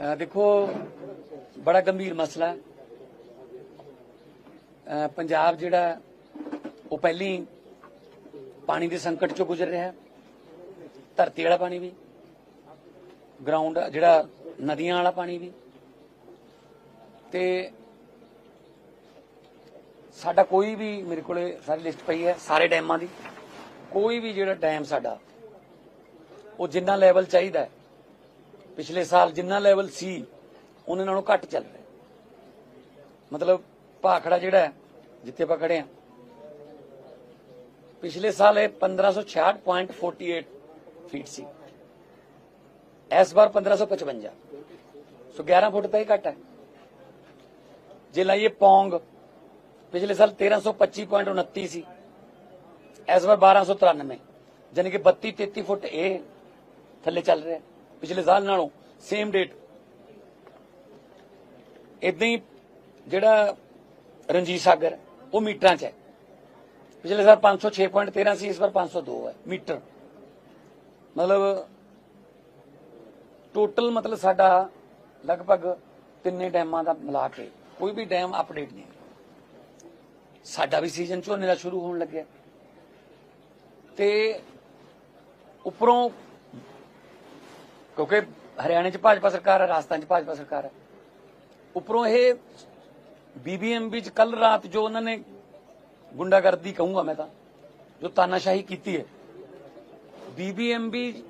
ਦੇਖੋ, ਬੜਾ ਗੰਭੀਰ ਮਸਲਾ। ਪੰਜਾਬ ਜਿਹੜਾ, ਉਹ ਪਹਿਲੀ ਪਾਣੀ ਦੇ ਸੰਕਟ ਚੋਂ ਗੁਜ਼ਰ ਰਿਹਾ ਹੈ। ਧਰਤੀ ਵਾਲਾ ਪਾਣੀ ਵੀ ਗਰਾਊਂਡ ਜਿਹੜਾ, ਨਦੀਆਂ ਵਾਲਾ ਪਾਣੀ ਵੀ। ਤੇ ਸਾਡਾ ਕੋਈ ਵੀ, ਮੇਰੇ ਕੋਲੇ ਸਾਰੀ ਲਿਸਟ ਪਈ ਹੈ, ਸਾਰੇ ਡੈਮਾਂ ਦੀ। ਕੋਈ ਵੀ ਜਿਹੜਾ ਡੈਮ ਸਾਡਾ, ਉਹ ਜਿੰਨਾ ਲੈਵਲ ਚਾਹੀਦਾ ਹੈ ਪਿਛਲੇ ਸਾਲ ਜਿੰਨਾ ਲੈਵਲ ਸੀ, ਉਹਨਾਂ ਨਾਲੋਂ ਘੱਟ ਚੱਲ ਰਿਹਾ। ਮਤਲਬ ਭਾਖੜਾ ਜਿਹੜਾ ਜਿੱਥੇ ਆਪਾਂ ਖੜੇ ਆ ਪਿਛਲੇ ਸਾਲ ਇਹ 1566.48 ਫੀਟ ਸੀ। ਇਸ ਵਾਰ 1555 ਸੋ 11 ਫੁੱਟ ਤਾਂ ਹੀ ਘੱਟ ਹੈ। ਜੇ ਲਾਈਏ ਪੌਂਗ, ਪਿਛਲੇ ਸਾਲ 1325.29 ਸੀ ਇਸ ਵਾਰ 1293 ਯਾਨੀ ਕਿ 32 33 ਫੁੱਟ ਇਹ ਥੱਲੇ ਚੱਲ ਰਿਹਾ। ਪਿਛਲੇ ਸਾਲ ਨਾਲੋਂ ਸੇਮ ਡੇਟ ਇਦਾਂ ਹੀ ਜਿਹੜਾ ਰਣਜੀਤ ਸਾਗਰ, ਉਹ ਮੀਟਰਾਂ 'ਚ ਹੈ। ਪਿਛਲੇ ਸਾਲ 506.13 ਸੀ ਇਸ ਵਾਰ 502 ਹੈ, ਮੀਟਰ। ਮਤਲਬ ਟੋਟਲ ਮਤਲਬ ਸਾਡਾ ਲਗਭਗ ਤਿੰਨੇ ਡੈਮਾਂ ਦਾ ਮਿਲਾ ਕੇ ਕੋਈ ਵੀ ਡੈਮ ਅਪਡੇਟ ਨਹੀਂ ਸਾਡਾ ਵੀ ਸੀਜ਼ਨ ਝੋਨੇ ਦਾ ਸ਼ੁਰੂ ਹੋਣ ਲੱਗਿਆ। ਤੇ ਉੱਪਰੋਂ ਕਿਉਂਕਿ ਹਰਿਆਣੇ 'ਚ ਭਾਜਪਾ ਸਰਕਾਰ ਹੈ, ਰਾਜਸਥਾਨ 'ਚ ਭਾਜਪਾ ਸਰਕਾਰ ਹੈ। ਉਪਰੋਂ ਇਹ ਬੀਬੀਐਮਬੀ 'ਚ ਕੱਲ ਰਾਤ ਜੋ ਉਹਨਾਂ ਨੇ ਗੁੰਡਾਗਰਦੀ ਕਹੂੰਗਾ ਮੈਂ ਤਾਂ, ਜੋ ਤਾਨਾਸ਼ਾਹੀ ਕੀਤੀ ਹੈ। ਬੀਬੀਐਮਬੀ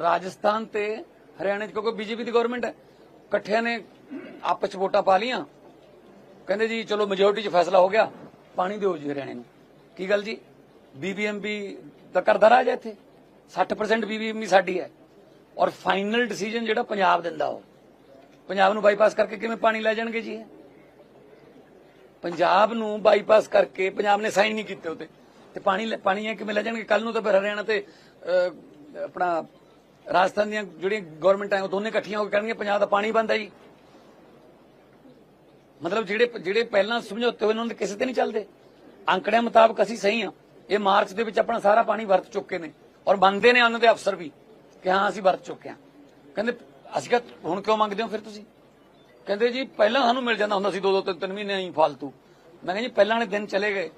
ਰਾਜਸਥਾਨ ਤੇ ਹਰਿਆਣੇ 'ਚ, ਕਿਉਂਕਿ ਬੀਜੇਪੀ ਦੀ ਗਵਰਨਮੈਂਟ ਹੈ, ਇਕੱਠਿਆਂ ਨੇ ਆਪਸ 'ਚ ਵੋਟਾਂ ਪਾ ਲੀਆਂ ਕਹਿੰਦੇ ਜੀ, ਚਲੋ ਮੈਜੋਰਟੀ 'ਚ ਫੈਸਲਾ ਹੋ ਗਿਆ, ਪਾਣੀ ਦਿਓ ਜੀ ਹਰਿਆਣੇ ਨੂੰ। ਕੀ ਗੱਲ ਜੀ? ਬੀਬੀਐਮਬੀ ਦਾ ਕਰਦਾ ਰਾਜ ਹੈ ਇੱਥੇ। 60% ਬੀਬੀਐਮਬੀ ਸਾਡੀ ਹੈ। ਔਰ ਫਾਈਨਲ ਡਿਸੀਜਨ ਜਿਹੜਾ ਪੰਜਾਬ ਦਿੰਦਾ ਉਹ। ਪੰਜਾਬ ਨੂੰ ਬਾਈਪਾਸ ਕਰਕੇ ਕਿਵੇਂ ਪਾਣੀ ਲੈ ਜਾਣਗੇ ਜੀ ਪੰਜਾਬ ਨੂੰ ਬਾਈਪਾਸ ਕਰਕੇ, ਪੰਜਾਬ ਨੇ ਸਾਈਨ ਨਹੀਂ ਕੀਤੇ ਉਤੇ। ਤੇ ਪਾਣੀ ਪਾਣੀ ਹੈ ਕਿਵੇਂ ਲੈ ਜਾਣਗੇ? ਕੱਲ ਨੂੰ ਤਾਂ ਫਿਰ ਹਰਿਆਣਾ ਤੇ ਆਪਣਾ ਰਾਜਸਥਾਨ ਦੀਆਂ ਜਿਹੜੀਆਂ ਗਵਰਨਮੈਂਟਾਂ ਉਹ ਦੋਨੇ ਇਕੱਠੀਆਂ ਹੋ ਕੇ ਕਹਿਣਗੇ ਪੰਜਾਬ ਦਾ ਪਾਣੀ ਬੰਦ ਹੈ ਜੀ। ਮਤਲਬ ਜਿਹੜੇ ਜਿਹੜੇ ਪਹਿਲਾਂ ਸਮਝੌਤੇ ਹੋਏ ਉਹਨਾਂ ਦੇ ਕਿਸੇ ਤੇ ਨਹੀਂ ਚੱਲਦੇ। ਅੰਕੜਿਆਂ ਮੁਤਾਬਕ ਅਸੀਂ ਸਹੀ ਆ। ਇਹ ਮਾਰਚ ਦੇ ਵਿੱਚ ਆਪਣਾ ਸਾਰਾ ਪਾਣੀ ਵਰਤ ਚੁੱਕੇ ਨੇ। ਔਰ ਮੰਨਦੇ ਨੇ ਉਹਨਾਂ ਦੇ ਅਫਸਰ ਵੀ। ਕਿ ਹਾਂ, ਅਸੀਂ ਵਰਤ ਚੁੱਕੇ ਹਾਂ। ਕਹਿੰਦੇ, ਅਸੀਂ ਕਿਹਾ, ਹੁਣ ਕਿਉਂ ਮੰਗਦੇ ਹੋ ਫਿਰ ਤੁਸੀਂ? ਕਹਿੰਦੇ ਜੀ, ਪਹਿਲਾਂ ਸਾਨੂੰ ਮਿਲ ਜਾਂਦਾ ਹੁੰਦਾ ਸੀ ਦੋ ਦੋ ਤਿੰਨ ਤਿੰਨ ਮਹੀਨੇ ਹੀ ਫालतू ਮੈਂ ਕਹਿੰਦਾ ਪਹਿਲਾਂ ਵਾਲੇ ਦਿਨ ਚਲੇ ਗਏ।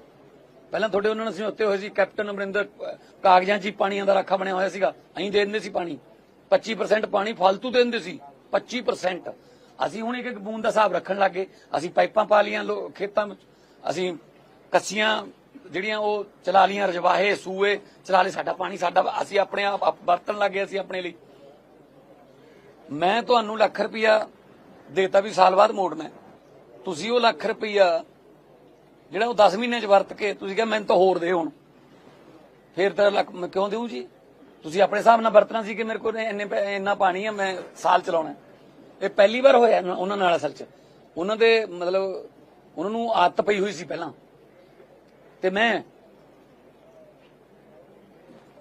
ਪਹਿਲਾਂ ਤੁਹਾਡੇ ਉਹਨਾਂ ਨੇ ਅਸੀਂ ਹੋਏ ਸੀ, ਕੈਪਟਨ ਅਮਰਿੰਦਰ ਕਾਗਜ਼ਾਂ 'ਚ ਹੀ ਪਾਣੀਆਂ ਦਾ ਰਾਖਾ ਬਣਿਆ ਹੋਇਆ ਸੀਗਾ। ਅਸੀਂ ਦੇ ਦਿੰਦੇ ਸੀ ਪਾਣੀ। 25% ਪਾਣੀ ਫालतू ਦੇ ਦਿੰਦੇ ਸੀ। 25% ਅਸੀਂ ਹੁਣ ਇੱਕ ਇੱਕ ਬੂੰਦ ਦਾ ਹਿਸਾਬ ਰੱਖਣ ਲੱਗੇ ਅਸੀਂ ਪਾਈਪਾਂ ਪਾ ਲੀਆਂ ਖੇਤਾਂ ਵਿੱਚ। ਅਸੀਂ ਕੱਸੀਆਂ ਜਿਹੜੀਆਂ ਉਹ ਚਲਾ ਲੀਆਂ ਰਜਵਾਹੇ, ਸੂਏ, ਚਲਾ ਲਏ ਸਾਡਾ ਪਾਣੀ, ਸਾਡਾ ਅਸੀਂ ਆਪਣੇ ਆਪ ਆਪ ਵਰਤਣ ਲੱਗੇ ਅਸੀਂ ਆਪਣੇ ਲਈ। ਮੈਂ ਤੁਹਾਨੂੰ ਲੱਖ ਰੁਪਇਆ ਦੇਤਾ ਵੀ ਸਾਲ ਬਾਅਦ ਮੋੜਨਾ ਹੈ। ਤੁਸੀਂ ਉਹ ਲੱਖ ਰੁਪਇਆ ਜਿਹੜਾ ਉਹ 10 ਮਹੀਨੇ ਚ ਵਰਤ ਕੇ ਤੁਸੀਂ ਕਿਹਾ ਮੈਨੂੰ ਤਾਂ ਹੋਰ ਦੇ ਹੁਣ। ਫੇਰ ਤਾਂ ਲੱਖ ਮੈਂ ਕਿਉਂ ਦੇਉ ਜੀ? ਤੁਸੀਂ ਆਪਣੇ ਹਿਸਾਬ ਨਾਲ ਵਰਤਣਾ ਸੀ ਕਿ ਮੇਰੇ ਕੋਲ ਇੰਨੇ ਇੰਨਾ ਪਾਣੀ ਆ, ਮੈਂ ਸਾਲ ਚਲਾਉਣਾ ਇਹ ਪਹਿਲੀ ਵਾਰ ਹੋਇਆ ਉਹਨਾਂ ਨਾਲ ਅਸਲ ਚ। ਉਹਨਾਂ ਦੇ ਮਤਲਬ ਉਹਨਾਂ ਨੂੰ ਆਦਤ ਪਈ ਹੋਈ ਸੀ ਪਹਿਲਾਂ। ਤੇ ਮੈਂ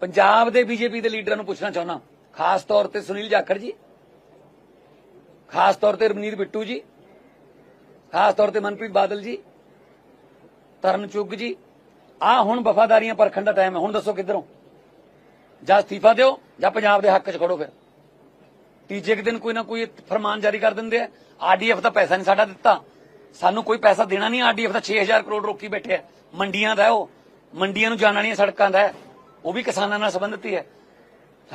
ਪੰਜਾਬ ਦੇ ਬੀਜੇਪੀ ਦੇ ਲੀਡਰਾਂ ਨੂੰ ਪੁੱਛਣਾ ਚਾਹੁੰਦਾ। ਖਾਸ ਤੌਰ ਤੇ ਸੁਨੀਲ ਜਾਖੜ ਜੀ, ਖਾਸ ਤੌਰ ਤੇ ਰਮਨੀਤ ਬਿੱਟੂ ਜੀ, ਖਾਸ ਤੌਰ ਤੇ ਮਨਪ੍ਰੀਤ ਬਾਦਲ ਜੀ, ਤਰਨ ਚੁੱਗ ਜੀ। ਆ ਹੁਣ ਵਫਾਦਾਰੀਆਂ ਪਰਖਣ ਦਾ ਟਾਈਮ ਹੈ। ਹੁਣ ਦੱਸੋ ਕਿੱਧਰੋਂ? ਜਾਂ ਅਸਤੀਫਾ ਦਿਓ, ਜਾਂ ਪੰਜਾਬ ਦੇ ਹੱਕ 'ਚ ਖੜੋ ਫਿਰ। ਤੀਜੇ ਕੁ ਦਿਨ ਕੋਈ ਨਾ ਕੋਈ ਫਰਮਾਨ ਜਾਰੀ ਕਰ ਦਿੰਦੇ ਆ। ਆਰਡੀਐਫ ਦਾ ਪੈਸਾ ਨਹੀਂ ਸਾਡਾ ਦਿੱਤਾ। ਸਾਨੂੰ ਕੋਈ ਪੈਸਾ ਦੇਣਾ ਨਹੀਂ ਆਰਡੀਐਫ ਦਾ 6000 ਕਰੋੜ ਰੋਕੀ ਬੈਠੇ ਆ। ਮੰਡੀਆਂ ਦਾ ਉਹ। ਮੰਡੀਆਂ ਨੂੰ ਜਾਣ ਵਾਲੀਆਂ ਸੜਕਾਂ ਦਾ ਉਹ ਵੀ ਕਿਸਾਨਾਂ ਨਾਲ ਸੰਬੰਧਿਤ ਹੀ ਹੈ।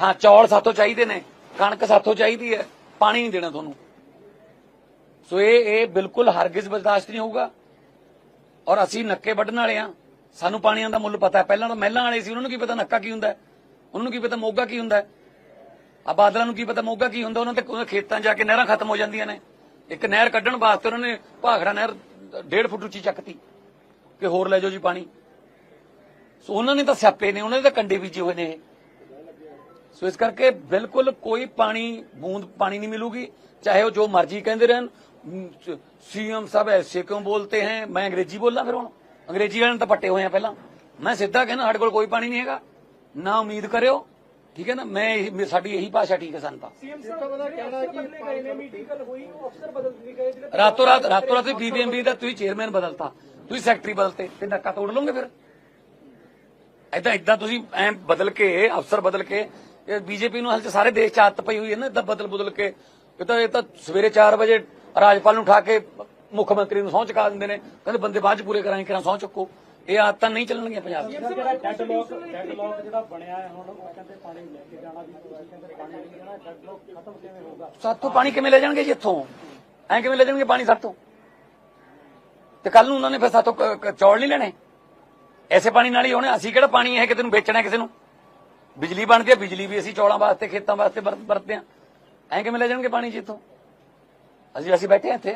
ਹਾਂ, ਚੌਲ ਸਾਥੋਂ ਚਾਹੀਦੇ ਨੇ, ਕਣਕ ਸਾਥੋਂ ਚਾਹੀਦੀ ਹੈ, ਪਾਣੀ ਨਹੀਂ ਦੇਣਾ ਤੁਹਾਨੂੰ। ਸੋ ਇਹ ਇਹ ਬਿਲਕੁਲ ਹਰਗਿਜ਼ ਬਰਦਾਸ਼ਤ ਨਹੀਂ ਹੋਊਗਾ। ਔਰ ਅਸੀਂ ਨੱਕੇ ਵੱਢਣ ਵਾਲੇ ਆ ਸਾਨੂੰ ਪਾਣੀਆਂ ਦਾ ਮੁੱਲ ਪਤਾ ਹੈ। ਪਹਿਲਾਂ ਤਾਂ ਮਹਿਲਾਂ ਵਾਲੇ ਸੀ, ਉਹਨਾਂ ਨੂੰ ਕੀ ਪਤਾ ਨੱਕਾ ਕੀ ਹੁੰਦਾ ਹੈ? ਉਹਨਾਂ ਨੂੰ ਕੀ ਪਤਾ ਮੋਗਾ ਕੀ ਹੁੰਦਾ ਹੈ? ਆ ਬਾਦਲਾਂ ਨੂੰ ਕੀ ਪਤਾ ਮੋਗਾ ਕੀ ਹੁੰਦਾ? ਉਹਨਾਂ ਤੇ ਖੇਤਾਂ ਜਾ ਕੇ ਨਹਿਰਾਂ ਖਤਮ ਹੋ ਜਾਂਦੀਆਂ ਨੇ। ਇੱਕ ਨਹਿਰ ਕੱਢਣ ਵਾਸਤੇ ਉਹਨਾਂ ਨੇ ਭਾਖੜਾ ਨਹਿਰ 1.5 ਫੁੱਟ ਉੱਚੀ ਚੱਕਤੀ ਕਿ ਹੋਰ ਲੈ ਜਾਓ ਜੀ ਪਾਣੀ। ਸੋ ਉਹਨਾਂ ਨੇ ਤਾਂ ਸਿਆਪੇ ਨੇ, ਉਹਨਾਂ ਦੇ ਤਾਂ ਕੰਡੇ ਬੀਜੇ ਹੋਏ ਨੇ ਇਹ। ਸੋ ਇਸ ਕਰਕੇ ਬਿਲਕੁਲ ਕੋਈ ਪਾਣੀ, ਬੂੰਦ ਪਾਣੀ ਨਹੀਂ ਮਿਲੂਗੀ, ਚਾਹੇ ਉਹ ਜੋ ਮਰਜ਼ੀ ਕਹਿੰਦੇ ਰਹਿਣ। ਸੀਐਮ ਸਾਹਿਬ ਐਸੇ ਕਿਉਂ ਬੋਲਤੇ ਹੈ? ਮੈਂ ਅੰਗਰੇਜ਼ੀ ਬੋਲਾਂ ਫਿਰ ਹੁਣ। ਅੰਗਰੇਜ਼ੀ ਵਾਲਿਆਂ ਨੂੰ ਤਾਂ ਪੱਟੇ ਹੋਏ ਆ ਪਹਿਲਾਂ। ਮੈਂ ਸਿੱਧਾ ਕਹਿੰਦਾ, ਸਾਡੇ ਕੋਲ ਕੋਈ ਪਾਣੀ ਨਹੀਂ ਹੈਗਾ। ਨਾ ਉਮੀਦ ਕਰਿਓ ਠੀਕ ਹੈ ਨਾ? ਮੈਂ ਇਹੀ- ਸਾਡੀ ਇਹੀ ਭਾਸ਼ਾ ਠੀਕ ਹੈ ਸਾਨੂੰ ਤਾਂ। ਸੀਐਮ ਸਾਹਿਬ ਦਾ ਕਹਿਣਾ ਹੈ ਕਿ ਗਏ ਨੇ ਮੀਟਿੰਗ ਕੱਲ ਹੋਈ ਉਹ ਅਫਸਰ ਬਦਲ ਦਿੱਤੇ ਗਏ ਜਿਹੜੇ ਰਾਤੋਂ ਰਾਤ ਰਾਤੋਂ ਰਾਤ ਬੀਬੀਐਮਬੀ ਦਾ ਤੁਸੀਂ ਚੇਅਰਮੈਨ ਬਦਲਤਾ। ਤੁਸੀਂ ਸੈਕਟਰੀ ਬਦਲਤੇ ਤੇ ਨੱਕਾ ਤੋੜ ਲਓਗੇ ਫਿਰ? ਏਦਾਂ ਏਦਾਂ ਤੁਸੀਂ ਐ ਬਦਲ ਕੇ ਅਫਸਰ ਬਦਲ ਕੇ ਬੀਜੇਪੀ ਨੂੰ ਹਾਲ ਚ ਸਾਰੇ ਦੇਸ਼ ਚ ਆਦਤ ਪਈ ਹੋਈ ਹੈ ਨਾ ਬਦਲ ਬਦਲ ਕੇ। ਇਹ ਤਾਂ ਇਹ ਤਾਂ ਸਵੇਰੇ 4 ਵਜੇ ਰਾਜਪਾਲ ਨੂੰ ਉਠਾ ਕੇ ਮੁੱਖ ਮੰਤਰੀ ਨੂੰ ਸਹੁੰ ਚੁਕਾ ਦਿੰਦੇ ਨੇ। ਕਹਿੰਦੇ ਬੰਦੇ ਬਾਅਦ ਚ ਪੂਰੇ ਕਰਾਂਗੇ ਕਿਰਾਂ ਸਹੁੰ ਚੁੱਕੋ। ਇਹ ਆਦਤਾਂ ਨਹੀਂ ਚੱਲਣਗੀਆਂ ਪੰਜਾਬ 'ਚ ਜਿਹੜਾ ਡੈਡ ਲੋਕ ਡੈਡ ਲੋਕ ਜਿਹੜਾ ਬਣਿਆ ਹੈ ਹੁਣ ਉਹ ਕਹਿੰਦੇ ਪਾਣੀ ਲੈ ਕੇ ਜਾਣਾ ਵੀ ਕਹਿੰਦੇ ਪਾਣੀ ਨਹੀਂ ਜਾਣਾ ਡੈਡ ਲੋਕ ਖਤਮ ਕਿਵੇਂ ਹੋਊਗਾ? ਸਾਤੋਂ ਪਾਣੀ ਕਿਵੇਂ ਲੈ ਜਾਣਗੇ ਜੀ ਇੱਥੋਂ? ਐਂ ਕਿਵੇਂ ਲੈ ਜਾਣਗੇ ਪਾਣੀ ਸਾਤੋਂ ਤੇ ਕੱਲ ਨੂੰ ਉਹਨਾਂ ਨੇ ਫਿਰ ਕ- ਚੌਲ ਨਹੀਂ ਲੈਣੇ? ਐਸੇ ਪਾਣੀ ਨਾਲ ਹੀ ਹੋਣੇ। ਅਸੀਂ ਕਿਹੜਾ ਪਾਣੀ ਇਹ ਕਿਸੇ ਨੂੰ ਵੇਚਣਾ ਕਿਸੇ ਨੂੰ? ਬਿਜਲੀ ਬਣਦੀ ਹੈ ਬਿਜਲੀ ਵੀ ਅਸੀਂ ਚੌਲਾਂ ਵਾਸਤੇ ਖੇਤਾਂ ਵਾਸਤੇ ਵਰਤ- ਵਰਤਦੇ ਆ ਐਂ ਕਿਵੇਂ ਲੈ ਜਾਣਗੇ ਪਾਣੀ ਜੀ ਇੱਥੋਂ? ਅਸੀਂ ਅਸੀਂ ਬੈਠੇ ਇੱਥੇ।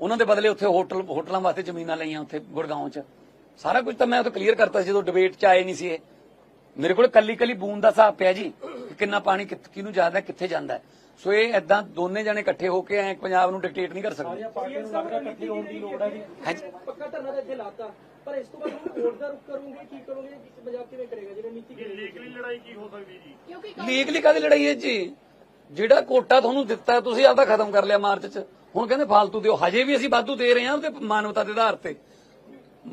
ਉਹਨਾਂ ਦੇ ਬਦਲੇ ਉੱਥੇ ਹੋਟਲ ਹੋਟਲਾਂ ਵਾਸਤੇ ਜ਼ਮੀਨਾਂ ਲਈਆਂ ਉੱਥੇ ਗੁੜਗਾਉਂ 'ਚ। ਸਾਰਾ ਕੁਝ ਤਾਂ ਮੈਂ ਉਹ ਤੋਂ ਕਲੀਅਰ ਕਰਤਾ ਸੀ ਜਦੋਂ ਡਿਬੇਟ 'ਚ ਆਏ ਨਹੀਂ ਸੀ ਇਹ। ਮੇਰੇ ਕੋਲ ਕੱਲੀ ਕੱਲੀ ਬੂੰਦ ਦਾ ਹਿਸਾਬ ਪਿਆ ਜੀ ਕਿ ਕਿੰਨਾ ਪਾਣੀ ਕਿਹਨੂੰ ਜਾਂਦਾ ਕਿੱਥੇ ਜਾਂਦਾ। ਸੋ ਇਹ ਐਦਾਂ ਦੋਨੇ ਜਣੇ ਇਕੱਠੇ ਹੋ ਕੇ ਐ ਪੰਜਾਬ ਨੂੰ ਡਿਕਟੇਟ ਨਹੀਂ ਕਰ ਸਕਦੇ। ਸਾਰੀਆਂ ਪਾਰਟੀਆਂ ਨੂੰ ਲੱਗਦਾ ਇਕੱਠੀ ਹੋਣ ਦੀ ਲੋੜ ਹੈ ਜੀ। ਹਾਂਜੀ। ਪੱਕਾ ਧਰਨਾ ਤਾਂ ਇੱਥੇ ਲਾਤਾ। ਪਰ ਇਸ ਤੋਂ ਬਾਅਦ ਹੁਣ ਵੋਟ ਦਾ ਰੁਕ ਕਰੋਗੇ ਕੀ ਕਰੋਗੇ? ਪੰਜਾਬ ਕਿਵੇਂ ਕਰੇਗਾ? ਜਿਵੇਂ ਨੀਤੀ ਲੀਗਲੀ ਲੜਾਈ ਕੀ ਹੋ ਸਕਦੀ ਜੀ? ਕਿਉਂਕਿ ਲੀਗਲੀ ਕਾਦੀ ਲੜਾਈ ਹੈ ਜੀ? ਜਿਹੜਾ ਕੋਟਾ ਤੁਹਾਨੂੰ ਦਿੱਤਾ ਤੁਸੀਂ ਆਪਦਾ ਖਤਮ ਕਰ ਲਿਆ ਮਾਰਚ 'ਚ। ਹੁਣ ਕਹਿੰਦੇ ਫਾਲਤੂ ਦਿਓ। ਹਜੇ ਵੀ ਅਸੀਂ ਵਾਧੂ ਦੇ ਰਹੇ ਹਾਂ ਤੇ ਮਾਨਵਤਾ ਦੇ ਆਧਾਰ ਤੇ।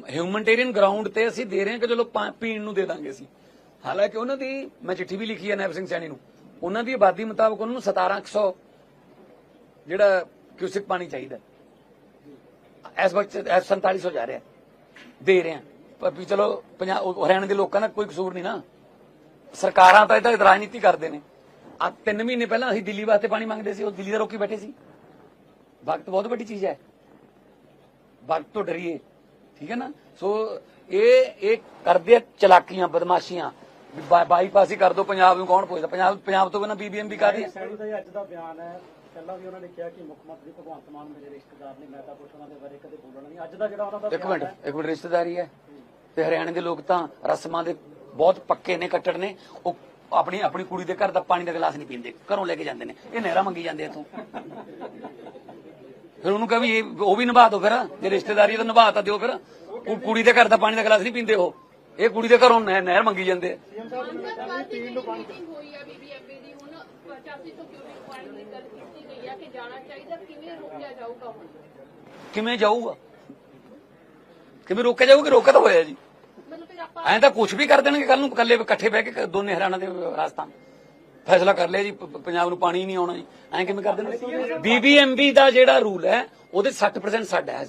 ਹਿਊਮਨਟੇਰੀਅਨ ਗਰਾਊਂਡ ਤੇ ਅਸੀਂ ਦੇ ਰਹੇ ਹਾਂ ਕਿ ਚਲੋ ਪੀਣ ਨੂੰ ਦੇ ਦਾਂਗੇ ਅਸੀਂ। ਹਾਲਾਂਕਿ ਉਹਨਾਂ ਦੀ, ਮੈਂ ਚਿੱਠੀ ਵੀ ਲਿਖੀ ਹੈ ਨੈਬ ਸਿੰਘ ਸੈਣੀ ਨੂੰ। ਉਹਨਾਂ ਦੀ ਆਬਾਦੀ ਮੁਤਾਬਕ ਉਹਨਾਂ ਨੂੰ 1700 ਜਿਹੜਾ ਕਿਊਸਿਕ ਪਾਣੀ ਚਾਹੀਦਾ। ਇਸ ਵਕਤ ਇਸ 4700 ਜਾ ਰਿਹਾ। ਦੇ ਰਹੇ ਹਾਂ। ਪਰ ਵੀ ਚਲੋ ਪੰਜਾਬ ਉਹ ਹਰਿਆਣਾ ਦੇ ਲੋਕਾਂ ਦਾ ਕੋਈ ਕਸੂਰ ਨਹੀਂ ਨਾ। ਸਰਕਾਰਾਂ ਤਾਂ ਇਹਦਾ ਰਾਜਨੀਤੀ ਕਰਦੇ ਨੇ। ਆ ਤਿੰਨ ਮਹੀਨੇ ਪਹਿਲਾਂ ਅਸੀਂ ਦਿੱਲੀ ਵਾਸਤੇ ਪਾਣੀ ਮੰਗਦੇ ਸੀ, ਉਹ ਦਿੱਲੀ ਦਾ ਰੋਕੀ ਬੈਠੇ ਸੀ। ਵਕਤ ਬਹੁਤ ਵੱਡੀ ਚੀਜ਼ ਹੈ। ਵਕਤ ਤੋਂ ਡਰੀਏ ਠੀਕ ਹੈ ਨਾ? ਸੋ ਇਹ ਇਹ ਕਰਦੇ ਚਲਾਕੀਆਂ ਬਦਮਾਸ਼ੀਆਂ। ਬਾਈਪਾਸ ਹੀ ਕਰ ਦੋ ਪੰਜਾਬ ਨੂੰ ਕੌਣ ਪੁੱਛਦਾ? ਪੰਜਾਬ ਪੰਜਾਬ ਤੋਂ ਬਿਨਾਂ ਬੀਬੀਐਮ ਵੀ ਕਰ ਰਹੀ ਹੈ। ਸੈਣੀ ਦਾ ਇਹ ਅੱਜ ਦਾ ਬਿਆਨ ਹੈ। ਪਹਿਲਾਂ ਵੀ ਉਹਨਾਂ ਨੇ ਕਿਹਾ ਕਿ ਮੁੱਖ ਮੰਤਰੀ ਭਗਵੰਤ ਮਾਨ ਮੇਰੇ ਰਿਸ਼ਤੇਦਾਰ ਨੇ ਮੈਂ ਤਾਂ ਕੁਛ ਉਹਨਾਂ ਦੇ ਬਾਰੇ ਕਦੇ ਬੋਲਣਾ ਨਹੀਂ। ਅੱਜ ਦਾ ਜਿਹੜਾ ਉਹਨਾਂ ਦਾ ਇੱਕ ਮਿੰਟ ਇੱਕ ਮਿੰਟ ਰਿਸ਼ਤੇਦਾਰੀ ਹੈ ਤੇ ਹਰਿਆਣੇ ਦੇ ਲੋਕ ਤਾਂ ਰਸਮਾਂ ਦੇ ਬਹੁਤ ਪੱਕੇ ਨੇ ਕੱਟੜ ਨੇ। ਉਹ ਆਪਣੀ ਆਪਣੀ ਕੁੜੀ ਦੇ ਘਰ ਦਾ ਪਾਣੀ ਦਾ ਗਲਾਸ ਨਹੀਂ ਪੀਂਦੇ ਘਰੋਂ ਲੈ ਕੇ ਜਾਂਦੇ ਨੇ। ਇਹ ਨਹਿਰਾ ਮੰਗੀ ਜਾਂਦੇ ਇੱਥੋਂ। ਫਿਰ ਉਹਨੂੰ ਕਹ ਵੀ ਇਹ ਉਹ ਵੀ ਨਿਭਾ ਦਿਓ ਫਿਰ ਜੇ ਰਿਸ਼ਤੇਦਾਰੀ ਤਾਂ ਨਿਭਾ ਤਾਂ ਦਿਓ ਫਿਰ। ਉਹ ਕੁੜੀ ਦੇ ਘਰ ਦਾ ਪਾਣੀ ਦਾ ਗਲਾਸ ਨਹੀਂ ਪੀਂਦੇ ਉਹ। ਇਹ ਕੁੜੀ ਦੇ ਘਰੋਂ ਨਹਿ- ਨਹਿਰ ਮੰਗੀ ਜਾਂਦੇ ਆ। ਅੰਤਰਵਾਦ ਦੀ ਜਿਹੜੀ ਮੀਟਿੰਗ ਹੋਈ ਹੈ ਬੀਬੀਐਮਬੀ ਦੀ ਹੁਣ 85 ਤੋਂ ਕਿਊਬਿਕ ਪੁਆਇੰਟ ਦੀ ਗੱਲ ਕੀਤੀ ਗਈ ਹੈ ਕਿ ਜਾਣਾ ਚਾਹੀਦਾ ਕਿਵੇਂ ਜਾਊਗਾ ਹੁਣ? ਕਿਵੇਂ ਜਾਊਗਾ? ਕਿਵੇਂ ਰੋਕਿਆ ਜਾਊਗਾ ਕਿ ਰੋਕਿਆ ਤਾਂ ਹੋਇਆ ਜੀ। ਫਿਰ ਆਪਾਂ ਐਂ ਤਾਂ ਕੁਝ ਵੀ ਕਰ ਦੇਣਗੇ ਕੱਲ ਨੂੰ ਇਕੱਲੇ ਇਕੱਠੇ ਬਹਿ ਕੇ ਦੋਨੇ ਹਰਿਆਣਾ ਦੇ ਰਾਜਸਥਾਨ। ਫੈਸਲਾ ਕਰ ਲਿਆ ਜੀ ਪ- ਪੰਜਾਬ ਨੂੰ ਪਾਣੀ ਨਹੀਂ ਆਉਣਾ ਜੀ। ਐਂ ਕਿਵੇਂ ਕਰ ਦੇਣਗੇ ਬੀਬੀਐਮਬੀ ਦਾ ਜਿਹੜਾ ਰੂਲ ਹੈ ਉਹਦੇ 60% ਸਾਡਾ ਹੈ।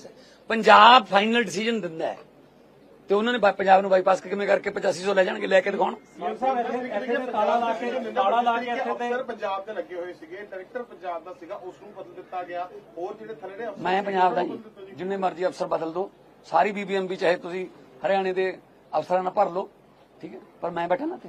ਪੰਜਾਬ ਫਾਈਨਲ ਡਿਸੀਜਨ ਦਿੰਦਾ ਹੈ। ਤੇ ਉਹਨਾਂ ਨੇ ਬਾ- ਪੰਜਾਬ ਨੂੰ ਬਾਈਪਾਸ ਕਿਵੇਂ ਕਰਕੇ 8500 ਲੈ ਜਾਣਗੇ ਲੈ ਕੇ ਦਿਖਾਉਣ? ਸੀਐਮ ਸਾਹਿਬ ਇੱਥੇ ਇੱਥੇ ਤੇ ਤਾਲਾ ਲਾ ਕੇ ਤਾਲਾ ਲਾ ਕੇ ਇੱਥੇ ਤੇ ਅਫਸਰ ਪੰਜਾਬ ਦੇ ਲੱਗੇ ਹੋਏ ਸੀਗੇ ਡਾਇਰੈਕਟਰ ਪੰਜਾਬ ਦਾ ਸੀਗਾ ਉਸ ਨੂੰ ਬਦਲ ਦਿੱਤਾ ਗਿਆ। ਹੋਰ ਜਿਹੜੇ ਥੱਲੇ ਦੇ ਅਫਸਰ ਮੈਂ ਪੰਜਾਬ ਦਾ ਜੀ। ਜਿੰਨੇ ਮਰਜ਼ੀ ਅਫਸਰ ਬਦਲ ਦਿਓ ਸਾਰੀ ਬੀਬੀਐਮਬੀ ਚਾਹੇ ਤੁਸੀਂ ਹਰਿਆਣੇ ਦੇ ਅਫਸਰਾਂ ਨਾਲ ਭਰ ਲਓ। ਠੀਕ ਹੈ? ਪਰ ਮੈਂ ਬੈਠਾ ਨਾ ਤੇ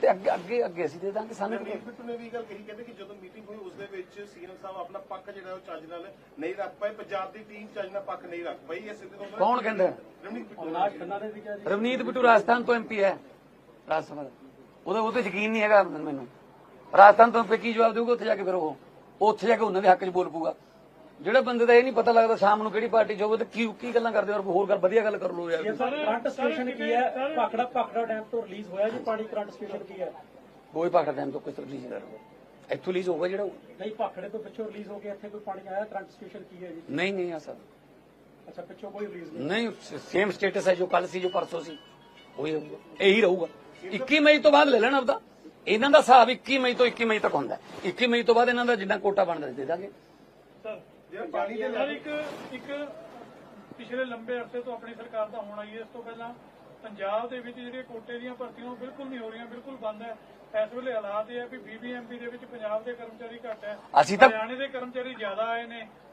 ਤੇ ਅੱਗੇ ਅੱਗੇ ਅੱਗੇ ਅਸੀਂ ਦੇ ਦਾਂਗੇ ਸਾਨੂੰ ਰਣਜੀਤ ਬਿੱਟੂ ਨੇ ਵੀ ਗੱਲ ਕਹੀ ਕਹਿੰਦੇ ਕਿ ਜਦੋਂ ਮੀਟਿੰਗ ਹੋਈ ਉਸ ਦੇ ਵਿੱਚ ਸੀਐਮ ਸਾਹਿਬ ਆਪਣਾ ਪੱਖ ਜਿਹੜਾ ਉਹ ਚੱਜ ਨਾਲ ਨਹੀਂ ਰੱਖ ਪਾਏ। ਪੰਜਾਬ ਦੀ ਟੀਮ ਚੱਜ ਨਾਲ ਪੱਖ ਨਹੀਂ ਰੱਖ ਪਾਈ ਇਹ ਸਿੱਧੇ ਤੇ ਕੌਣ ਕਹਿੰਦਾ? ਰਣਜੀਤ ਬਿੱਟੂ ਅਵਨਾਸ਼ ਖੰਨਾ ਨੇ ਵੀ ਕਿਹਾ ਜੀ। ਰਵਨੀਤ ਬਿੱਟੂ ਰਾਜਸਥਾਨ ਤੋਂ ਐਮਪੀ ਹੈ ਰਾਜ ਸਭਾ ਦਾ। ਉਹਦਾ ਉਹ ਤੇ ਯਕੀਨ ਨਹੀਂ ਹੈਗਾ ਮੈਨੂੰ। ਰਾਜਸਥਾਨ ਤੋਂ ਕੀ ਜਵਾਬ ਦੇਊਗਾ? ਉੱਥੇ ਜਾ ਕੇ ਫਿਰ ਉਹ ਉਹ ਉੱਥੇ ਜਾ ਕੇ ਉਹਨਾਂ ਦੇ ਹੱਕ 'ਚ ਬੋਲ ਪੂਗਾ ਜਿਹੜੇ ਬੰਦੇ ਦਾ ਇਹ ਨਹੀਂ ਪਤਾ ਲੱਗਦਾ ਸ਼ਾਮ ਨੂੰ ਕਿਹੜੀ ਪਾਰਟੀ ਹੋਵੇ ਤੇ ਕੀ ਕੀ ਗੱਲਾਂ ਕਰਦੇ ਔਰ ਹੋਰ ਗੱਲ ਵਧੀਆ ਗੱਲ ਕਰ ਲੋ ਯਾਰ ਕਰੰਟ ਸਟੇਸ਼ਨ ਕੀ ਹੈ? ਭਾਖੜਾ ਭਾਖੜਾ ਡੈਮ ਤੋਂ ਰਿਲੀਜ਼ ਹੋਇਆ ਜੀ ਪਾਣੀ ਕਰੰਟ ਸਟੇਸ਼ਨ ਕੀ ਹੈ? ਕੋਈ ਪਾਖੜਾ ਟਾਈਮ ਤੋਂ ਕੋਈ ਰਿਲੀਜ਼ ਕਰ ਇੱਥੋਂ ਰਿਲੀਜ਼ ਹੋਊਗਾ ਜਿਹੜਾ। ਨਹੀਂ ਭਾਖੜੇ ਤੋਂ ਪਿੱਛੋਂ ਰਿਲੀਜ਼ ਹੋ ਕੇ ਇੱਥੇ ਕੋਈ ਪਾਣੀ ਆਇਆ ਕਰੰਟ ਸਟੇਸ਼ਨ ਕੀ ਹੈ ਜੀ? ਨਹੀਂ ਨਹੀਂ ਆ ਸਰ। ਅੱਛਾ ਪਿੱਛੋਂ ਕੋਈ ਰਿਲੀਜ਼ ਨਹੀਂ ਨਹੀਂ ਸੇਮ ਸਟੇਟਸ ਹੈ ਜੋ ਕੱਲ ਸੀ ਜੋ ਪਰਸੋਂ ਸੀ। ਉਹੀ ਰਹੂਗਾ ਇਹੀ ਰਹੂਗਾ। 21 ਮਈ ਤੋਂ ਬਾਅਦ ਲੈ ਲੈਣਾ ਆਪਦਾ। ਇਹਨਾਂ ਦਾ ਹਿਸਾਬ 21 ਮਈ ਤੋਂ 21 ਮਈ ਤੱਕ ਹੁੰਦਾ। ਹੈ। 21 ਮਈ ਤੋਂ ਬਾਅਦ ਇਹਨਾਂ ਦਾ ਜਿੰਨਾ ਕੋਟਾ ਬਣਦਾ ਦੇ ਦਾਂਗੇ। ਜਿਹੜਾ ਪਾਣੀ ਦੇ ਸਰ ਇੱਕ ਇੱਕ ਪਿਛਲੇ ਲੰਬੇ ਅਰਸੇ ਤੋਂ ਆਪਣੀ ਸਰਕਾਰ ਦਾ ਹੋਣਾ ਹੀ ਹੈ। ਇਸ ਤੋਂ ਪਹਿਲਾਂ ਪੰਜਾਬ ਦੇ ਵਿੱਚ ਜਿਹੜੀਆਂ ਕੋਟੇ ਦੀਆਂ ਭਰਤੀਆਂ ਉਹ ਬਿਲਕੁਲ ਨਹੀਂ ਹੋ ਰਹੀਆਂ ਬਿਲਕੁਲ ਬੰਦ ਹੈ। ਇਸ ਵੇਲੇ ਹਾਲਾਤ ਇਹ ਹੈ ਵੀ ਬੀਬੀਐਮਪੀ ਦੇ ਵਿੱਚ ਪੰਜਾਬ ਦੇ ਕਰਮਚਾਰੀ ਘੱਟ ਹੈ। ਅਸੀਂ ਤਾਂ- ਹਰਿਆਣੇ ਦੇ ਕਰਮਚਾਰੀ ਜ਼ਿਆਦਾ ਆਏ ਨੇ।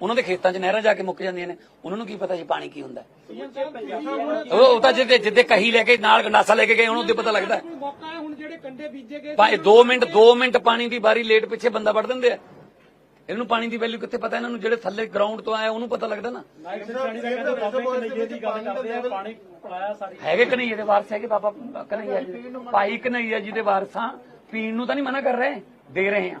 ਉਹਨਾਂ ਦੇ ਖੇਤਾਂ 'ਚ ਨਹਿਰਾਂ ਜਾ ਕੇ ਮੁੱਕ ਜਾਂਦੀਆਂ ਨੇ। ਉਹਨਾਂ ਨੂੰ ਕੀ ਪਤਾ ਜੀ ਪਾਣੀ ਕੀ ਹੁੰਦਾ। ਉਹ ਉਹ ਤਾਂ ਜਿੱਦੇ ਜਿੱਦੇ ਕਹੀ ਲੈ ਕੇ ਨਾਲ ਗੰਡਾਸਾ ਲੈ ਕੇ ਗਏ ਉਹਨੂੰ ਉਹਦੇ ਪਤਾ ਲੱਗਦਾ। ਹੈ। ਕੋਈ ਮੌਕਾ ਹੈ ਹੁਣ ਜਿਹੜੇ ਕੰਡੇ ਬੀਜੇ ਗਏ ਭਾਵੇਂ 2 ਮਿੰਟ 2 ਮਿੰਟ ਪਾਣੀ ਦੀ ਬਾਰੀ ਲੇਟ ਪਿੱਛੇ ਬੰਦਾ ਵੜ ਦਿੰਦੇ ਆ। ਇਹਨੂੰ ਪਾਣੀ ਦੀ ਵੈਲਿਊ ਕਿੱਥੇ ਪਤਾ ਇਹਨਾਂ ਨੂੰ? ਜਿਹੜੇ ਥੱਲੇ ਗਰਾਊਂਡ ਤੋਂ ਆਏ ਉਹਨੂੰ ਪਤਾ ਲੱਗਦਾ ਨਾ। ਹੈਗੇ ਕਨਈਏ ਦੇ ਵਾਰਸ ਹੈਗੇ ਬਾਬਾ ਕਨਈਆ ਜੀ। ਭਾਈ ਕਨਈਆ ਜੀ ਦੇ ਵਾਰਸਾਂ ਪੀਣ ਨੂੰ ਤਾਂ ਨਹੀਂ ਮਨਾ ਕਰ ਰਹੇ ਦੇ ਰਹੇ ਆ।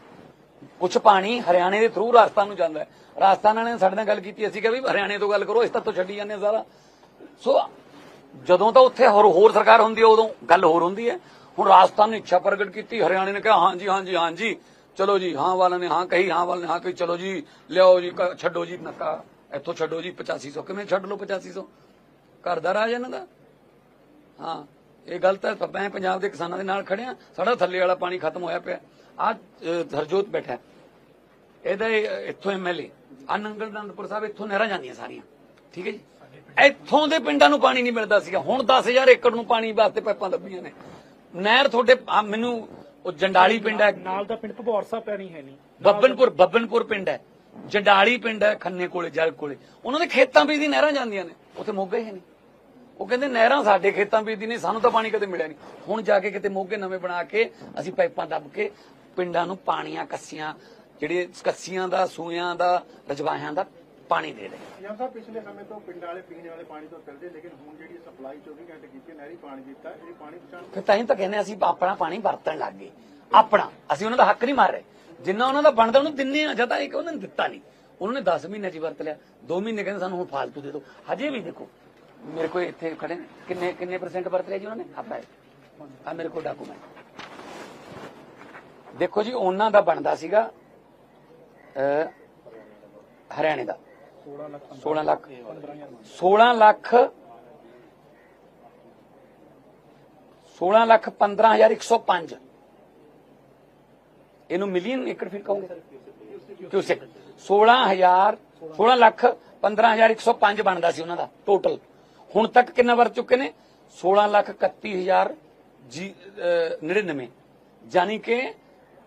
ਕੁਝ ਪਾਣੀ ਹਰਿਆਣੇ ਦੇ ਥਰੂ ਰਾਜਸਥਾਨ ਨੂੰ ਜਾਂਦਾ ਹੈ। ਰਾਜਸਥਾਨ ਵਾਲਿਆਂ ਨੇ ਸਾਡੇ ਨਾਲ ਗੱਲ ਕੀਤੀ, ਅਸੀਂ ਕਿਹਾ ਵੀ ਹਰਿਆਣੇ ਤੋਂ ਗੱਲ ਕਰੋ, ਇਸ ਤਾਂ ਤੋਂ ਛੱਡੀ ਜਾਂਦੇ ਸਾਰਾ। ਸੋ ਜਦੋਂ ਤਾਂ ਉੱਥੇ ਹੋਰ ਹੋਰ ਸਰਕਾਰ ਹੁੰਦੀ ਹੈ ਉਦੋਂ ਗੱਲ ਹੋਰ ਹੁੰਦੀ ਹੈ। ਹੁਣ ਰਾਜਸਥਾਨ ਨੇ ਇੱਛਾ ਪ੍ਰਗਟ ਕੀਤੀ, ਹਰਿਆਣੇ ਨੇ ਕਿਹਾ ਹਾਂਜੀ ਹਾਂਜੀ ਹਾਂਜੀ ਚਲੋ ਜੀ, ਹਾਂ ਵਾਲਿਆਂ ਨੇ ਹਾਂ ਕਹੀ, ਹਾਂ ਵਾਲਿਆਂ ਨੇ ਹਾਂ ਕਹੀ, ਚਲੋ ਜੀ, ਲਿਆਓ ਜੀ ਛੱਡੋ ਜੀ, ਨੱਕਾ, ਇੱਥੋਂ ਛੱਡੋ ਜੀ 8500 ਕਿਵੇਂ ਛੱਡ ਲਓ 8500 ਘਰ ਦਾ ਰਾਜ ਇਹਨਾਂ ਦਾ? ਹਾਂ, ਇਹ ਗਲਤ ਹੈ ਮੈਂ ਪੰਜਾਬ ਦੇ ਕਿਸਾਨਾਂ ਦੇ ਨਾਲ ਖੜਿਆ, ਸਾਡਾ ਥੱਲੇ ਵਾਲਾ ਪਾਣੀ ਖਤਮ ਹੋਇਆ ਪਿਆ। ਆ ਹਰਜੋਤ ਬੈਠਾ। ਇਹਦਾ ਇਹ- ਇੱਥੋਂ ਐਮਐਲਏ ਆ ਨੰਗਲ ਦੰਦਪੁਰ ਸਾਹਿਬ ਇੱਥੋਂ ਨਹਿਰਾਂ ਜਾਂਦੀਆਂ ਸਾਰੀਆਂ ਠੀਕ ਹੈ ਜੀ ਇੱਥੋਂ ਦੇ ਪਿੰਡਾਂ ਨੂੰ ਪਾਣੀ ਨਹੀਂ ਮਿਲਦਾ ਸੀਗਾ ਹੁਣ 10000 ਏਕੜ ਨੂੰ ਪਾਣੀ ਵਾਸਤੇ ਪਾਈਪਾਂ ਲੱਭੀਆਂ ਨੇ ਨਹਿਰ ਤੁਹਾਡੇ ਮੈਨੂੰ ਉਹ ਜੰਡਾਲੀ ਪਿੰਡ ਹੈ ਨਾਲ ਦਾ ਪਿੰਡ ਭਬੌਰ ਸਾਹਿਬ ਪੈਣੀ ਹੈ ਨਹੀਂ ਬੱਬਨਪੁਰ ਬੱਬਨਪੁਰ ਪਿੰਡ ਹੈ ਜੰਡਾਲੀ ਪਿੰਡ ਹੈ ਖੰਨੇ ਕੋਲੇ ਜਲ ਕੋਲੇ ਉਹਨਾਂ ਦੇ ਖੇਤਾਂ ਵਿੱਚ ਦੀ ਨਹਿਰਾਂ ਜਾਂਦੀਆਂ ਨੇ ਉੱਥੇ ਮੋਗੇ ਹੀ ਨਹੀਂ ਉਹ ਕਹਿੰਦੇ ਨਹਿਰਾਂ ਸਾਡੇ ਖੇਤਾਂ ਵਿੱਚ ਦੀ ਨਹੀਂ ਸਾਨੂੰ ਤਾਂ ਪਾਣੀ ਕਦੇ ਮਿਲਿਆ ਨਹੀਂ। ਹੁਣ ਜਾ ਕੇ ਕਿਤੇ ਮੋਗੇ ਨਵੇਂ ਬਣਾ ਕੇ ਅਸੀਂ ਪਾਈਪਾਂ ਦੱਬ ਕੇ ਪਿੰਡਾਂ ਨੂੰ ਪਾਣੀਆਂ ਕੱਸੀਆਂ ਜਿਹੜੇ ਕੱਸੀਆਂ ਦਾ ਸੂਇਆਂ ਦਾ ਰਜਵਾਹਿਆਂ ਦਾ ਪਾਣੀ ਦੇ ਰਹੇ ਸੀਐਮ ਸਾਹਿਬ ਪਿਛਲੇ ਸਮੇਂ ਤੋਂ ਪਿੰਡਾਂ ਵਾਲੇ ਪੀਣ ਵਾਲੇ ਪਾਣੀ ਤੋਂ ਚੱਲਦੇ ਲੇਕਿਨ ਹੁਣ ਜਿਹੜੀ ਸਪਲਾਈ 24 ਘੰਟੇ ਕੀਤੀ ਨਹਿਰੀ ਪਾਣੀ ਦਿੱਤਾ ਇਹ ਪਾਣੀ ਪਛਾਣ ਫਿਰ ਤਾਂ ਹੀ ਤਾਂ ਕਹਿੰਦੇ ਅਸੀਂ ਆਪਣਾ ਪਾਣੀ ਵਰਤਣ ਲੱਗ ਗਏ। ਆਪਣਾ ਅਸੀਂ ਉਹਨਾਂ ਦਾ ਹੱਕ ਨਹੀਂ ਮਾਰ ਰਹੇ। ਜਿੰਨਾ ਉਹਨਾਂ ਦਾ ਬਣਦਾ ਉਹਨੂੰ ਦਿੰਨੇ ਆ ਜਦ ਇੱਕ ਉਹਨਾਂ ਨੇ ਦਿੱਤਾ ਨਹੀਂ। ਉਹਨਾਂ ਨੇ 10 ਮਹੀਨੇ ਚ ਵਰਤ ਲਿਆ। 2 ਮਹੀਨੇ ਕਹਿੰਦੇ ਸਾਨੂੰ ਹੁਣ ਫਾਲਤੂ ਦੇ ਦਿਓ। ਹਜੇ ਵੀ ਦੇਖੋ ਮੇਰੇ ਕੋਲ ਇੱਥੇ ਖੜੇ ਨੇ। ਕਿੰਨੇ ਕਿੰਨੇ ਪਰਸੈਂਟ ਵਰਤ ਲਿਆ ਜੀ ਉਹਨਾਂ ਨੇ? ਆਪਾਂ ਆ ਮੇਰੇ ਕੋਲ ਡਾਕੂਮੈਂਟ ਦੇਖੋ ਜੀ ਉਹਨਾਂ ਦਾ ਬਣਦਾ ਸੀਗਾ ਹਰਿਆਣੇ ਦਾ। 16 ਲੱਖ। 16 ਲੱਖ 16 ਲੱਖ 16 ਲੱਖ 15105 ਇਹਨੂੰ ਮਿਲੀਅਨ ਏਕੜ ਫਿਰ ਕਹੋਗੇ? ਕਿਊਸੈਕ। 16000 16 ਲੱਖ 15105 ਬਣਦਾ ਸੀ ਉਹਨਾਂ ਦਾ ਟੋਟਲ ਹੁਣ ਤੱਕ ਕਿੰਨਾ ਵਰ ਚੁੱਕੇ ਨੇ? 16 ਲੱਖ 31000 ਜੀ ਅਹ, 99 ਯਾਨੀ ਕਿ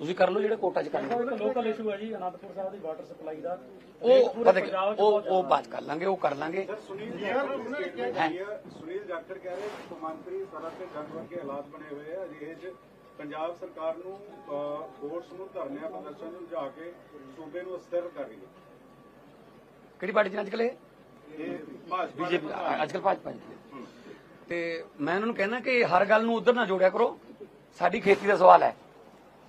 ਤੁਸੀਂ ਕਰ ਲਓ ਜਿਹੜੇ ਕੋਰਟਾਂ 'ਚ ਕਰਨਾ ਇੱਕ ਲੋਕਲ ਇਸ਼ੂ ਹੈ ਜੀ ਅਨੰਦਪੁਰ ਸਾਹਿਬ ਦੀ ਵਾਟਰ ਸਪਲਾਈ ਦਾ। ਉਹ ਪੂਰੇ ਪਤਾ ਕੀ ਉਹ ਉਹ ਬਾਤ ਕਰ ਲਾਂਗੇ ਉਹ ਕਰ ਲਾਂਗੇ। ਸੁਨੀਲ ਜੀ ਉਹਨਾਂ ਨੇ ਕਿਹਾ ਕਿ ਸੁਨੀਲ ਜਾਖੜ ਕਹਿ ਰਹੇ ਕਿ ਕੌਮਾਂਤਰੀ ਸਰਹੱਦ ਤੇ ਜੰਗ ਵਰਗੇ ਹਾਲਾਤ ਬਣੇ ਹੋਏ ਆ। ਅਜਿਹੇ 'ਚ ਪੰਜਾਬ ਸਰਕਾਰ ਨੂੰ ਫੋਰਸ ਨੂੰ ਧਰਨਿਆਂ ਪ੍ਰਦਰਸ਼ਨ ਨੂੰ ਲਿਜਾ ਕੇ ਸੂਬੇ ਨੂੰ ਅਸਥਿਰ ਕਰ ਰਹੀ ਹੈ। ਕਿਹੜੀ ਪਾਰਟੀ ਚ ਅੱਜ ਕੱਲ੍ਹ ਇਹ? ਇਹ ਭਾਜਪਾ ਬੀਜੇਪੀ ਅੱਜ ਕੱਲ ਭਾਜਪਾ ਜੀ ਤੇ ਮੈਂ ਉਹਨਾਂ ਨੂੰ ਕਹਿਣਾ ਕਿ ਹਰ ਗੱਲ ਨੂੰ ਉਧਰ ਨਾ ਜੋੜਿਆ ਕਰੋ। ਸਾਡੀ ਖੇਤੀ ਦਾ ਸਵਾਲ ਹੈ।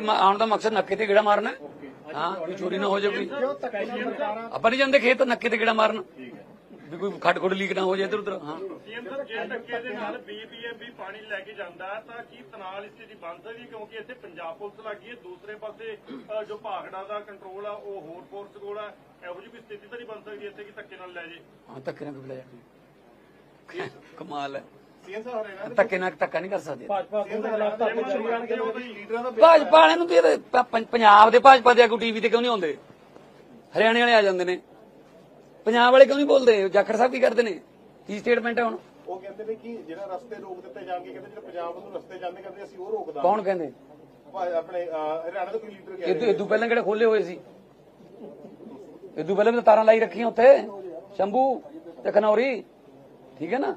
ਮਾ- ਆਉਣ ਦਾ ਮਕਸਦ ਨੱਕੇ ਤੇ ਗੇੜਾ ਮਾਰਨਾ? ਹੈ। ਕੋਈ ਚੋਰੀ ਨਾ ਹੋ ਜਾਵੇ ਆਪਾਂ ਨਹੀਂ ਜਾਂਦੇ ਖੇਤ ਨੱਕੇ ਤੇ ਗੇੜਾ ਮਾਰਨ। ਵੀ ਕੋਈ ਖੱਡ ਖੁੱਡ ਲੀਕ ਨਾ ਹੋ ਜਾਏ ਇੱਧਰ ਉੱਧਰ ਹਾਂ। ਸੀਐਮ ਜੇ ਧੱਕੇ ਦੇ ਨਾਲ ਬੀਬੀਐਮਬੀ ਪਾਣੀ ਲੈ ਕੇ ਜਾਂਦਾ ਹੈ ਤਾਂ ਕੀ ਤਨਾਲ ਸਥਿਤੀ ਬਣ ਸਕਦੀ ਹੈ? ਕਿਉਂਕਿ ਇੱਥੇ ਪੰਜਾਬ ਪੁਲਿਸ ਲੱਗੀ ਹੈ ਦੂਸਰੇ ਪਾਸੇ ਜੋ ਭਾਗੜਾ ਦਾ ਕੰਟਰੋਲ ਆ ਉਹ ਹੋਰ ਫੋਰਸ ਕੋਲ ਆ। ਇਹੋ ਜਿਹੀ ਕੋਈ ਸਥਿਤੀ ਤਾਂ ਨਹੀਂ ਬਣ ਸਕਦੀ ਇੱਥੇ ਕਿ ਧੱਕੇ ਨਾਲ ਲੈ ਜੇ? ਹਾਂ ਧੱਕੇ ਨਾਲ ਜਾ ਕਮਾਲ ਹੈ। ਸੀਐਮ ਸਾਹਿਬ ਹਰਿਆਣਾ ਦੇ ਧੱਕੇ ਨਾਲ ਧੱਕਾ ਨਹੀਂ ਕਰ ਸਕਦੇ। ਭਾਜਪਾ ਦੇ ਖਿਲਾਫ ਤਾਂ ਆਪੇ ਜਾਰੀ ਰਹਿਣਗੇ ਲੀਡਰਾਂ ਦਾ ਭਾਜਪਾ ਵਾਲਿਆਂ ਨੂੰ ਵੀ ਇਹਦੇ ਪ- ਪ- ਪੰਜਾਬ ਦੇ ਭਾਜਪਾ ਦੇ ਆਗੂ ਟੀਵੀ ਤੇ ਕਿਉਂ ਨਹੀਂ ਆਉਂਦੇ? ਹਰਿਆਣੇ ਵਾਲੇ ਆ ਜਾਂਦੇ ਨੇ। ਪੰਜਾਬ ਵਾਲੇ ਕਿਉਂ ਨਹੀਂ ਬੋਲਦੇ? ਜਾਖੜ ਸਾਹਿਬ ਕੀ ਕਰਦੇ ਨੇ? ਕੀ ਸਟੇਟਮੈਂਟ ਹੈ ਹੁਣ? ਉਹ ਕਹਿੰਦੇ ਨੇ ਕਿ ਜਿਹੜਾ ਰਸਤੇ ਰੋਕ ਦਿੱਤੇ ਜਾਣਗੇ ਕਹਿੰਦੇ ਜਿਹੜੇ ਪੰਜਾਬ ਨੂੰ ਰਸਤੇ ਜਾਂਦੇ ਕਹਿੰਦੇ ਅਸੀਂ ਉਹ ਰੋਕਦਾ ਕੌਣ ਕਹਿੰਦੇ? ਆਪਣੇ ਅਹ, ਹਰਿਆਣਾ ਦਾ ਕੋਈ ਲੀਡਰ ਕਹਿ ਇਦੋਂ ਇਦੋਂ ਪਹਿਲਾਂ ਕਿਹੜੇ ਖੋਲੇ ਹੋਏ ਸੀ? ਇਦੋਂ ਪਹਿਲਾਂ ਵੀ ਤਾਂ ਤਾਰਾਂ ਲਾਈ ਰੱਖੀਆਂ ਉੱਥੇ। ਸ਼ੰਭੂ ਤੇ ਖਨੌਰੀ। ਠੀਕ ਹੈ ਨਾ?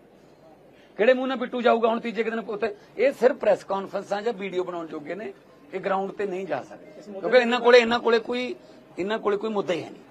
ਕਿਹੜੇ ਮੂੰਹ ਨਾਲ ਬਿੱਟੂ ਜਾਊਗਾ ਹੁਣ ਤੀਜੇ ਦਿਨ ਉੱਥੇ? ਇਹ ਸਿਰਫ ਪ੍ਰੈਸ ਕਾਨਫਰੰਸਾਂ ਜਾਂ ਵੀਡੀਓ ਬਣਾਉਣ ਜੋਗੇ ਨੇ ਇਹ ਗਰਾਊਂਡ ਤੇ ਨਹੀਂ ਜਾ ਸਕਦੇ। ਕਿਉਂਕਿ ਇਹਨਾਂ ਕੋਲੇ ਇਹਨਾਂ ਕੋਲੇ ਕੋਈ ਇਹਨਾਂ ਕੋਲੇ ਕੋਈ ਮੁੱਦਾ ਹੀ ਹੈ ਨਹੀਂ।